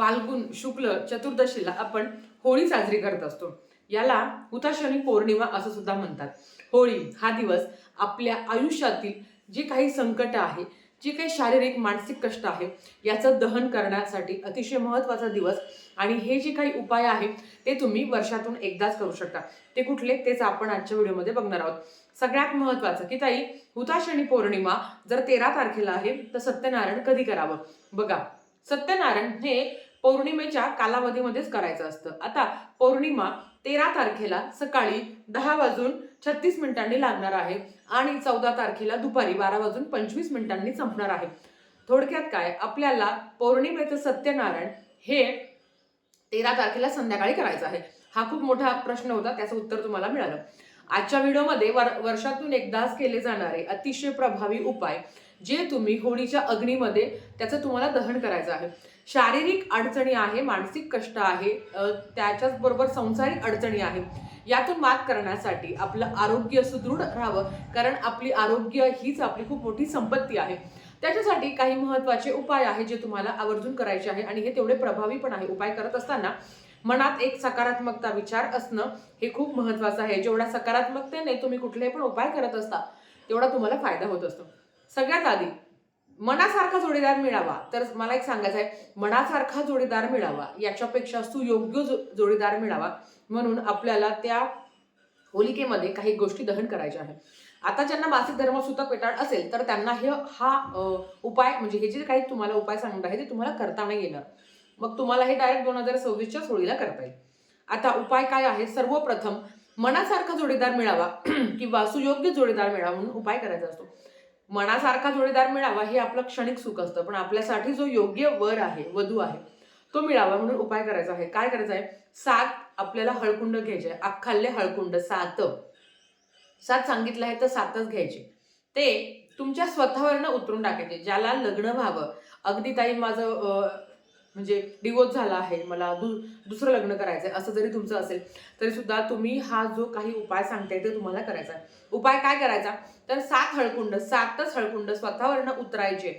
फाल्गुन शुक्ल चतुर्दशीला आपण होळी साजरी करत असतो. याला हुताशनी पौर्णिमा असं सुद्धा म्हणतात. होळी हा दिवस आपल्या आयुष्यातील जे काही संकट आहे जे काही शारीरिक मानसिक कष्ट आहे याचं दहन करण्यासाठी अतिशय महत्त्वाचा दिवस आणि हे जे काही उपाय आहेत ते तुम्ही वर्षातून एकदाच करू शकता. ते कुठले तेच आपण आजच्या व्हिडिओमध्ये बघणार आहोत. सगळ्यात महत्त्वाचं की ताई हुताशनी पौर्णिमा जर तेरा तारखेला आहे तर सत्यनारायण कधी करावं? बघा सत्यनारायण हे पौर्णिमेच्या कालावधीमध्येच करायचं असतं. आता पौर्णिमा तेरा तारखेला सकाळी दहा वाजून छत्तीस मिनिटांनी लागणार आहे आणि चौदा तारखेला दुपारी बारा वाजून पंचवीस मिनिटांनी संपणार आहे. थोडक्यात काय? आपल्याला पौर्णिमेचं सत्यनारायण हे तेरा तारखेला संध्याकाळी करायचं आहे. हा खूप मोठा प्रश्न होता त्याचं उत्तर तुम्हाला मिळालं. आजच्या व्हिडिओमध्ये वर वर्षातून एकदाच केले जाणारे अतिशय प्रभावी उपाय जे तुम्ही होळीच्या अग्नीमध्ये त्याचं तुम्हाला दहन करायचं आहे. शारीरिक अडचणी आहे मानसिक कष्ट आहे त्याच्याचबरोबर संसारिक अडचणी आहे. यातून मात करण्यासाठी आपलं आरोग्य सुदृढ राहावं कारण आपली आरोग्य हीच आपली खूप मोठी संपत्ती आहे. त्याच्यासाठी काही महत्त्वाचे उपाय आहे जे तुम्हाला आवर्जून करायचे आहे आणि हे तेवढे प्रभावी पण आहे. उपाय करत असताना मनात एक सकारात्मकता विचार असणं हे खूप महत्त्वाचं आहे. जेवढ्या सकारात्मकतेने तुम्ही कुठलेही पण उपाय करत असता तेवढा तुम्हाला फायदा होत असतो. सगळ्यात आधी मनासारखा जोडीदार मिळावा. तर मला एक सांगायचं आहे मनासारखा जोडीदार मिळावा. याच्यापेक्षा सुयोग्य जो जोडीदार मिळावा. म्हणून आपल्याला त्या होलिकेमध्ये काही गोष्टी दहन करायच्या आहेत. आता ज्यांना मासिक धर्म पेटाळ असेल तर त्यांना हे हा उपाय म्हणजे हे जे काही तुम्हाला उपाय सांगणार आहे ते तुम्हाला करता नाही येणार. मग तुम्हाला हे डायरेक्ट दोन हजार सव्वीसच्या सोळीला करता येईल. आता उपाय काय आहे? सर्वप्रथम मनासारखा जोडीदार मिळावा किंवा सुयोग्य जोडीदार मिळावा म्हणून उपाय करायचा असतो. मनासारखा जोडीदार मिळावा हे आपलं क्षणिक सुख असतं. पण आपल्यासाठी जो योग्य वर आहे वधू आहे तो मिळावा म्हणून उपाय करायचा आहे. काय करायचं आहे? सात आपल्याला हळकुंड घ्यायचे आहे अख्खाल्ले हळकुंड सात. सात सांगितलं आहे तर सातच घ्यायचे. ते तुमच्या स्वतःवरनं उतरून टाकायचे. ज्याला लग्न व्हावं. अगदी ताई माझं म्हणजे डिवोर्स झाला आहे मला दु दुसरं लग्न करायचं आहे असं जरी तुमचं असेल तरी सुद्धा तुम्ही हा जो काही उपाय सांगताय ते तुम्हाला करायचा आहे. उपाय काय करायचा? तर सात हळकुंड सातच हळकुंड स्वतःवरनं उतरायचे.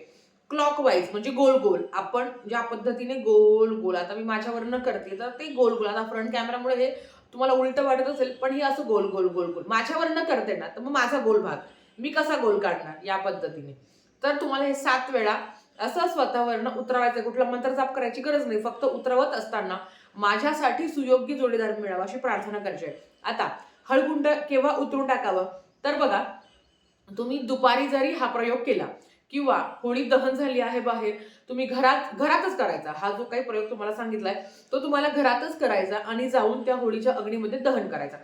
क्लॉकवाईज म्हणजे गोल गोल. आपण ज्या पद्धतीने गोल गोल आता मी माझ्यावरनं करते तर ते गोल गोल. आता फ्रंट कॅमेरामुळे हे तुम्हाला उलटं वाटत असेल पण हे असं गोल गोल गोल गोल. माझ्यावरनं करते ना तर मग माझा गोल भाग. मी कसा गोल काढणार या पद्धतीने? तर तुम्हाला हे सात वेळा असं स्वतःवरनं उतरवायचं कुठला मंत्र जाप करायची गरज नाही. फक्त उतरवत असताना माझ्यासाठी सुयोग्य जोडीदार मिळावा अशी प्रार्थना करायची आहे. आता हळकुंड केव्हा उतरून टाकावं? तर बघा तुम्ही दुपारी जरी हा प्रयोग केला किंवा होळी दहन झाली आहे बाहेर तुम्ही घरात घरातच करायचा. हा जो काही प्रयोग तुम्हाला सांगितलाय तो तुम्हाला घरातच करायचा आणि जाऊन त्या होळीच्या अग्नीमध्ये दहन करायचा.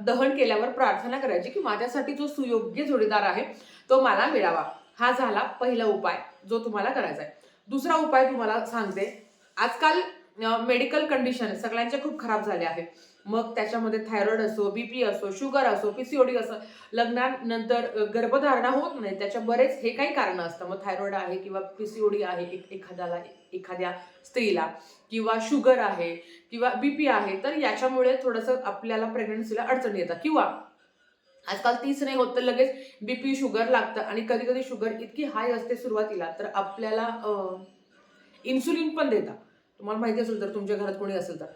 दहन केल्यावर प्रार्थना करायची की माझ्यासाठी जो सुयोग्य जोडीदार आहे तो मला मिळावा. हा झाला पहिला उपाय. जो तुम्हाला करायचा आहे दुसरा उपाय तुम्हाला सांगते. आजकाल मेडिकल कंडिशन सगळ्यांच्या खूप खराब झाल्या आहेत मग त्याच्यामध्ये थायरॉइड असो बीपी असो शुगर असो पीसीओडी असो लग्नानंतर गर्भधारणा होत नाही. त्याच्या बरेच हे काही कारण असतं. मग थायरॉइड आहे किंवा पीसीओडी आहे एक- एखाद्याला एखाद्या स्त्रीला किंवा शुगर आहे किंवा बीपी आहे तर याच्यामुळे थोडंसं आपल्याला प्रेग्नन्सीला अडचणी येतात. किंवा आजकाल तीच नाही होत तर लगेच बीपी शुगर लागतं आणि कधी कधी शुगर इतकी हाय असते सुरुवातीला तर आपल्याला इन्सुलिन पण देतात. तुम्हाला माहिती असेल तर तुमच्या घरात कोणी असेल तर.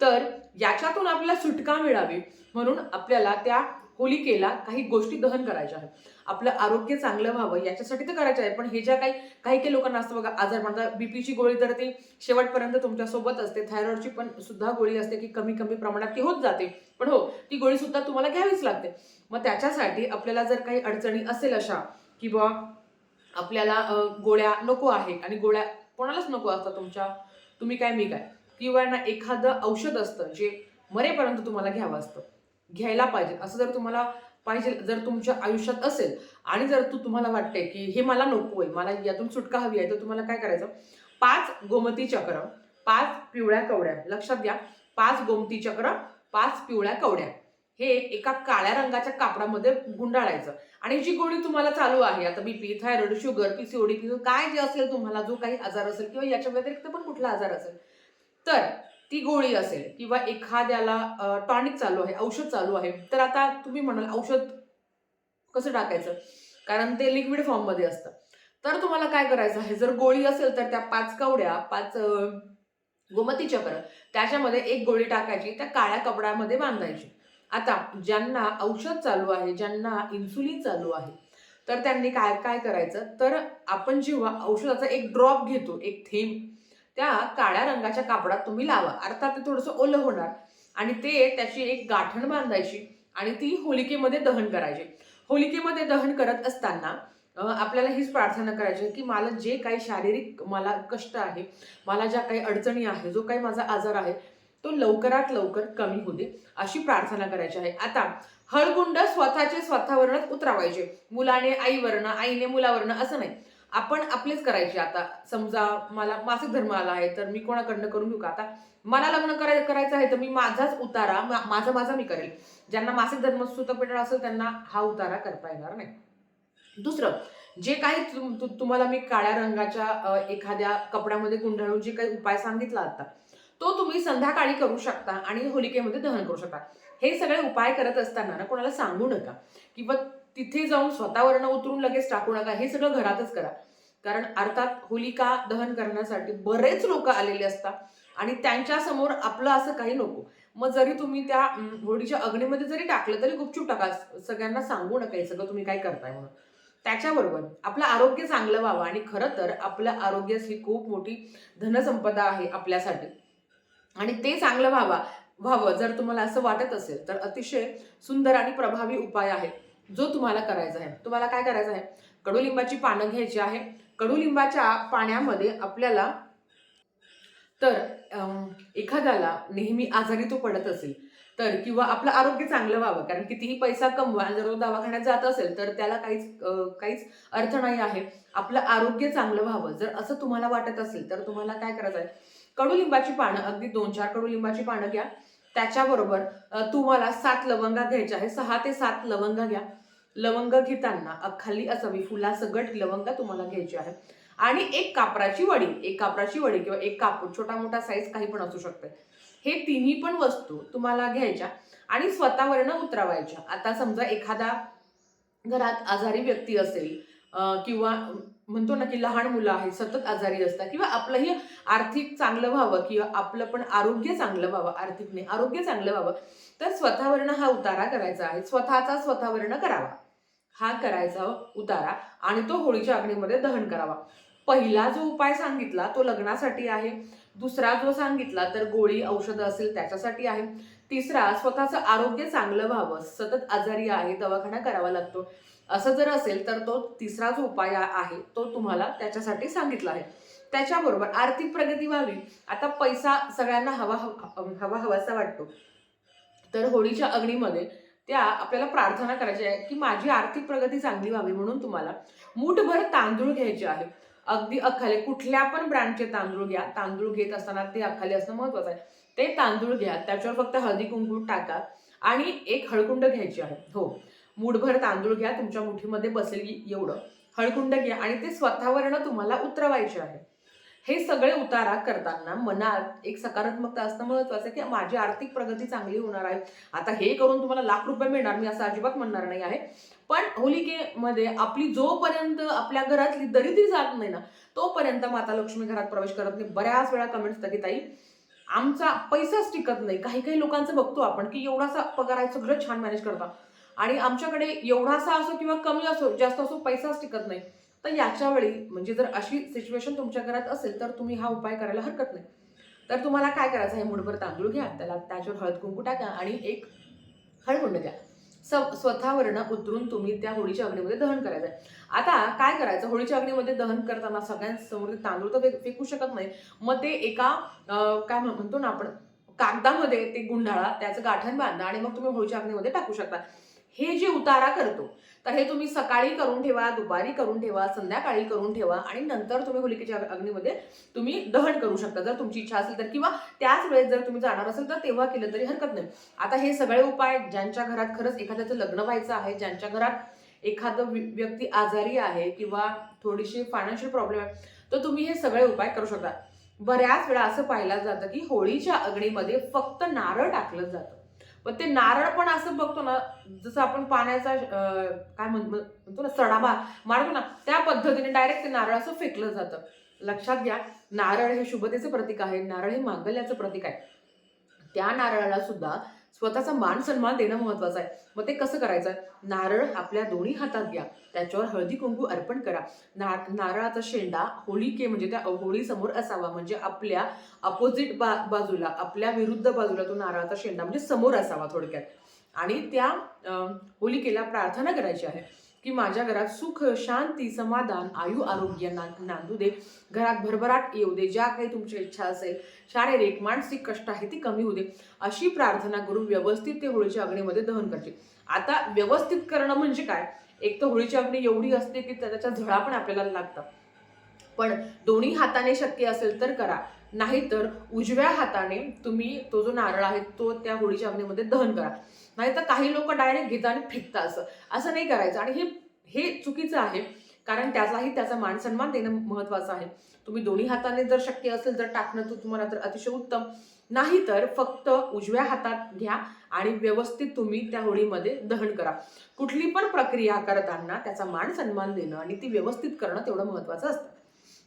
तर याच्यातून आपल्याला सुटका मिळावी म्हणून आपल्याला त्या होलिकेला काही गोष्टी दहन करायच्या आहेत. आपलं आरोग्य चांगलं व्हावं याच्यासाठी तर करायचं आहे. पण हे ज्या काही काही काही लोकांना असतं बघा आजार म्हणतात बीपीची गोळी तर ती शेवटपर्यंत तुमच्यासोबत असते. थायरॉइडची पण सुद्धा गोळी असते की कमी कमी प्रमाणात ती होत जाते. पण हो ती गोळी सुद्धा तुम्हाला घ्यावीच लागते. मग त्याच्यासाठी आपल्याला जर काही अडचणी असेल अशा की बा आपल्याला गोळ्या नको आहे आणि गोळ्या कोणालाच नको असतात तुमच्या तुम्ही काय मी काय? किंवा ना एखादं औषध असतं जे मरेपर्यंत तुम्हाला घ्यावं असतं. घ्यायला पाहिजे. असं जर तुम्हाला पाहिजे जर तुमच्या आयुष्यात असेल आणि जर तू तुम्हाला वाटते की हे मला नको आहे मला यातून सुटका हवी आहे तर तुम्हाला काय करायचं? पाच गोमती चक्र पाच पिवळ्या कवड्या. लक्षात घ्या पाच गोमती चक्र पाच पिवळ्या कवड्या. हे एका काळ्या रंगाच्या कापडामध्ये गुंडाळायचं. आणि जी गोळी तुम्हाला चालू आहे आता BP thyroid sugar PCOD P काय जे असेल तुम्हाला जो काही आजार असेल किंवा याच्या व्यतिरिक्त पण कुठला आजार असेल. तर ती गोळी असेल किंवा एखाद्याला टॉनिक चालू आहे औषध चालू आहे तर आता तुम्ही म्हणाल औषध कसं टाकायचं? कारण ते लिक्विड फॉर्ममध्ये असतं. तर तुम्हाला काय करायचं? आहे जर गोळी असेल तर त्या पाच कवड्या पाच गोमती चक्र त्याच्यामध्ये एक गोळी टाकायची त्या काळ्या कपड्यामध्ये बांधायची. आता ज्यांना औषध चालू आहे ज्यांना इन्सुलिन चालू आहे तर त्यांनी काय काय करायचं? तर आपण जेव्हा औषधाचा एक ड्रॉप घेतो एक थेंब त्या काळ्या रंगाच्या कापडात तुम्ही लावा. अर्थात ते थोडंसं ओलं होणार. आणि ते त्याची एक गाठण बांधायची आणि ती होलिकेमध्ये दहन करायची. होलिकेमध्ये दहन करत असताना आपल्याला हीच प्रार्थना करायची आहे की मला जे काही शारीरिक मला कष्ट आहे मला ज्या काही अडचणी आहे जो काही माझा आजार आहे तो लवकरात लवकर कमी होऊ दे अशी प्रार्थना करायची आहे. आता हळकुंड स्वतःचे स्वतःवरच उतरावायचे. मुलाने आईवरनं आईने मुलावरनं असं नाही. आपण आपलेच करायचे. आता समजा मला मासिक धर्म आला आहे तर मी कोणाकडनं करून घेऊ का? आता मला लग्न कराय करायचं आहे तर मी माझाच उतारा मा- माझा माझा मी करेल. ज्यांना मासिक धर्म सुतपेटा असेल त्यांना हा उतारा करता येणार नाही. दुसरं जे काही तु- तुम्हाला मी काळ्या रंगाच्या एखाद्या कपड्यामध्ये गुंडाळून जे काही उपाय सांगितला आता तो तुम्ही संध्याकाळी करू शकता आणि होलिकेमध्ये दहन करू शकता. हे सगळे उपाय करत असताना ना कोणाला सांगू नका. किंवा तिथे जाऊन स्वतःवरनं उतरून लगेच टाकू नका. हे सगळं घरातच करा. कारण अर्थात होलिका दहन करण्यासाठी बरेच लोक आलेले असतात आणि त्यांच्यासमोर आपलं असं काही नको. मग जरी तुम्ही त्या होळीच्या अग्नीमध्ये जरी टाकलं तरी गुपचूप टाका सगळ्यांना सांगू नका हे सगळं तुम्ही काय करताय म्हणून. त्याच्याबरोबर आपलं आरोग्य चांगलं व्हावं आणि खरं तर आपलं आरोग्य ही खूप मोठी धनसंपदा आहे आपल्यासाठी. आणि ते चांगलं व्हावा व्हावं जर तुम्हाला असं वाटत असेल तर अतिशय सुंदर आणि प्रभावी उपाय आहे. जो तुम्हाला करायचा आहे. तुम्हाला काय करायचं आहे? कडुलिंबाची पानं घ्यायची आहे. कडुलिंबाच्या पाण्यामध्ये आपल्याला तर एखाद्याला नेहमी आजारी तो पडत असेल तर किंवा आपलं आरोग्य चांगलं व्हावं कारण कितीही पैसा कमवा जर तो दवाखान्यात जात असेल तर त्याला काहीच काहीच अर्थ नाही आहे. आपलं आरोग्य चांगलं व्हावं. जर असं तुम्हाला वाटत असेल तर तुम्हाला काय करायचं आहे? कडुलिंबाची पानं अगदी दोन चार कडुलिंबाची पानं घ्या. त्याच्याबरोबर तुम्हाला सात लवंगा घ्यायच्या आहे सहा ते सात लवंग घ्या. लवंग घेताना अख्खाली खाली असावी फुलासगट लवंगा तुम्हाला घ्यायची आहे आणि एक कापराची वडी एक कापराची वडी किंवा एक कापूर छोटा मोठा साईज काही पण असू शकते हे तिन्ही पण वस्तू तुम्हाला घ्यायच्या आणि स्वतःवरनं उतरवायच्या. आता समजा एखादा घरात आजारी व्यक्ती असेल किंवा म्हणतो ना की लहान मुलं आहेत सतत आजारी असतात किंवा आपलंही आर्थिक चांगलं व्हावं किंवा आपलं पण आरोग्य चांगलं व्हावं आर्थिक नाही आरोग्य चांगलं व्हावं तर स्वतःवरनं हा उतारा करायचा आहे. स्वतःचा स्वतःवरनं करावा. हा करायचा उतारा आणि तो होळीच्या अग्नीमध्ये दहन करावा. पहिला जो उपाय सांगितला तो लग्नासाठी आहे. दुसरा जो सांगितला तर गोळी औषधं असेल त्याच्यासाठी आहे. तिसरा स्वतःचं आरोग्य चांगलं व्हावं. सतत आजारी आहे दवाखाना करावा लागतो. असं जर असेल तर तो तिसरा जो उपाय आहे तो तुम्हाला त्याच्यासाठी सांगितला आहे. त्याच्याबरोबर आर्थिक प्रगती व्हावी. आता पैसा सगळ्यांना हवा हवा हवा हवासा वाटतो. तर होळीच्या अग्नीमध्ये त्या आपल्याला प्रार्थना करायची आहे की माझी आर्थिक प्रगती चांगली व्हावी म्हणून तुम्हाला मूठभर तांदूळ घ्यायचे आहे. अगदी अख्खाले कुठल्या पण ब्रँडचे तांदूळ घ्या. तांदूळ घेत असताना ते अखाले असणं महत्वाचं आहे. ते तांदूळ घ्या त्याच्यावर फक्त हळदी कुंकू टाका आणि एक हळकुंड घ्यायची आहे. हो मूठभर तांदूळ घ्या तुमच्या मुठीमध्ये बसेल एवढं. हळकुंड घ्या आणि ते स्वतःवरनं तुम्हाला उतरवायचे आहे. हे सगळे उतारा करताना मनात एक सकारात्मकता असणं महत्वाचं आहे की माझी आर्थिक प्रगती चांगली होणार आहे. आता हे करून तुम्हाला लाख रुपये मिळणार मी असं अजिबात म्हणणार नाही आहे. पण होलिकेमध्ये आपली जोपर्यंत आपल्या घरातली दरिद्री जात नाही ना तोपर्यंत माता लक्ष्मी घरात प्रवेश करत नाही. बऱ्याच वेळा कमेंट्स की ताई आमचा पैसाच टिकत नाही. काही काही लोकांचं बघतो आपण की एवढासा पगार आहे सगळं छान मॅनेज करता आणि आमच्याकडे एवढासा असो किंवा कमी असो जास्त असो पैसाच टिकत नाही. तर याच्या वेळी म्हणजे जर अशी सिच्युएशन तुमच्या घरात असेल तर तुम्ही हा उपाय करायला हरकत नाही. तर तुम्हाला काय करायचं आहे? मुठभर तांदूळ घ्या त्याला त्याच्यावर हळद कुंकू टाका आणि एक हळकुंड द्या. स्वतःवरनं उतरून तुम्ही त्या होळीच्या अग्नीमध्ये दहन करायचं आहे आता काय करायचं? होळीच्या अग्नीमध्ये दहन करताना सगळ्यांसमोर ते तांदूळ तर फेकू शकत नाही. मग ते एका काय म्हणतो ना आपण कागदामध्ये ते गुंडाळा त्याचं गाठण बांधा आणि मग तुम्ही होळीच्या अग्नीमध्ये टाकू शकता. हे जे उतारा करतो तर हे तुम्ही सकाळी करून ठेवा दुपारी करून ठेवा संध्याकाळी करून ठेवा आणि नंतर तुम्ही होलिकेच्या अग्नीमध्ये तुम्ही दहन करू शकता. जर तुमची इच्छा असेल तर किंवा त्याच वेळेस जर तुम्ही जाणार असेल तर तेव्हा केलं तरी हरकत नाही. आता हे सगळे उपाय ज्यांच्या घरात खरंच एखाद्याचं लग्न व्हायचं आहे ज्यांच्या घरात एखादं व्यक्ती आजारी आहे किंवा थोडीशी फायनान्शियल प्रॉब्लेम आहे तर तुम्ही हे सगळे उपाय करू शकता. बऱ्याच वेळा असं पाहिलं जातं की होळीच्या अग्नीमध्ये फक्त नारळ टाकलं जातं. पण ते नारळ पण असं बघतो ना जसं आपण पाण्याचा काय म्हणतो ना सडा मारतो ना त्या पद्धतीने डायरेक्ट ते नारळ असं फेकलं जातं. लक्षात घ्या नारळ हे शुभतेचं प्रतीक आहे नारळ हे मांगल्याचं प्रतीक आहे. त्या नारळाला सुद्धा स्वतःचा मान सन्मान देणं महत्वाचं आहे. मग ते कसं करायचं? नारळ आपल्या दोन्ही हातात घ्या. त्याच्यावर हळदी कुंकू अर्पण करा. ना नारळाचा शेंडा होळीके म्हणजे त्या होळी समोर असावा. म्हणजे आपल्या अपोजिट बा बाजूला आपल्या विरुद्ध बाजूला तो नारळाचा शेंडा म्हणजे समोर असावा थोडक्यात. आणि त्या अं, होलिकेला प्रार्थना करायची आहे. की माझ्या घरात सुख शांती समाधान आयु आरोग्य ना- नांदू दे. घरात भरभराट येऊ दे. ज्या काही तुमची इच्छा असेल शारीरिक मानसिक कष्ट आहे ती कमी होऊ दे. अशी प्रार्थना करून व्यवस्थित ते होळीच्या अग्नीमध्ये दहन करते. आता व्यवस्थित करणं म्हणजे काय? एक तर होळीची अग्नी एवढी असते की त्याच्या झळा पण आपल्याला लागतात. पण दोन्ही हाताने शक्य असेल तर करा. नाहीतर उजव्या हाताने तुम्ही तो जो नारळ आहे तो त्या होळीच्या अग्नीमध्ये दहन करा. नाहीतर काही लोक डायरेक्ट घेतात आणि फेकता असं. असं नाही करायचं. आणि हे हे चुकीचं आहे. कारण त्याचाही त्याचा मान सन्मान देणं महत्वाचं आहे. तुम्ही दोन्ही हाताने जर शक्य असेल तर टाकणं तर तुम्हाला तर अतिशय उत्तम. नाही तर फक्त उजव्या हातात घ्या आणि व्यवस्थित तुम्ही त्या होळीमध्ये दहन करा. कुठली पण प्रक्रिया करताना त्याचा मान सन्मान देणं आणि ती व्यवस्थित करणं तेवढं महत्वाचं असतं.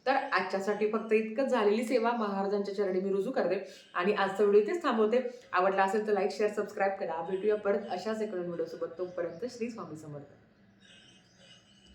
तर आजच्यासाठी फक्त इतकंच झालेली सेवा. महाराजांच्या चरणी मी रुजू करते. आणि आजचा व्हिडिओ इथेच थांबवते. आवडला असेल तर लाईक शेअर सबस्क्राईब करा. भेटूया परत अशाच एक व्हिडिओसोबत. तोपर्यंत श्री स्वामी समर्थ.